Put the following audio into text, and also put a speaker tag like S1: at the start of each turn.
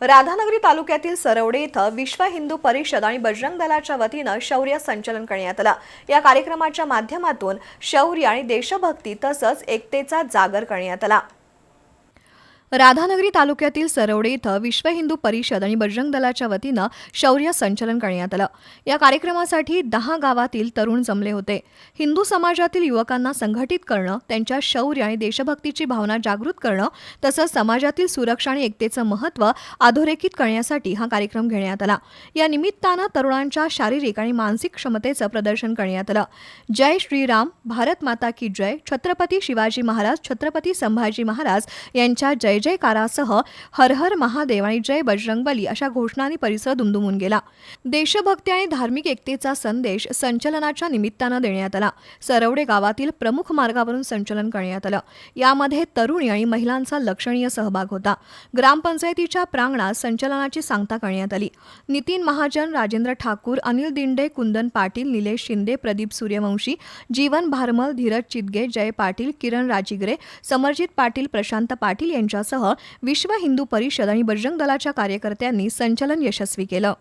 S1: राधानगरी तालुक्यातील सरवडे इथं विश्व हिंदू परिषद आणि बजरंग दलाच्या वतीनं शौर्य संचलन करण्यात आलं. या कार्यक्रमाच्या माध्यमातून शौर्य आणि देशभक्ती तसंच एकतेचा जागर करण्यात आला. राधानगरी तालुक्यातील सरवडे इथं विश्व हिंदू परिषद आणि बजरंग दलाच्या वतीनं शौर्य संचलन करण्यात आलं. या कार्यक्रमासाठी दहा गावातील तरुण जमले होते. हिंदू समाजातील युवकांना संघटित करणं त्यांच्या शौर्य आणि देशभक्तीची भावना जागृत करणं तसंच समाजातील सुरक्षा आणि एकतेचं महत्त्व अधोरेखित करण्यासाठी हा कार्यक्रम घेण्यात आला. या निमित्तानं तरुणांच्या शारीरिक आणि मानसिक क्षमतेचं प्रदर्शन करण्यात आलं. जय श्रीराम भारत माता की जय छत्रपती शिवाजी महाराज छत्रपती संभाजी महाराज यांच्या जय जयकारासह हर हर महादेव आणि जय बजरंगबली अशा घोषणांनी परिसर दुमदुमून गेला. देशभक्ती आणि धार्मिक एकतेचा संदेश संचलनाच्या निमित्तानं देण्यात आला. सरवडे गावातील प्रमुख मार्गावरून संचलन करण्यात आलं. यामध्ये तरुणी आणि महिलांचा लक्षणीय सहभाग होता. ग्रामपंचायतीच्या प्रांगणात संचलनाची सांगता करण्यात आली. नितीन महाजन राजेंद्र ठाकूर अनिल दिंडे कुंदन पाटील निलेश शिंदे प्रदीप सूर्यवंशी जीवन भारमल धीरज चितगे जय पाटील किरण राजिगरे समरजित पाटील प्रशांत पाटील यांच्यासह विश्व हिंदू परिषद आणि बजरंग दलाच्या कार्यकर्त्यांनी संचलन यशस्वी केलं.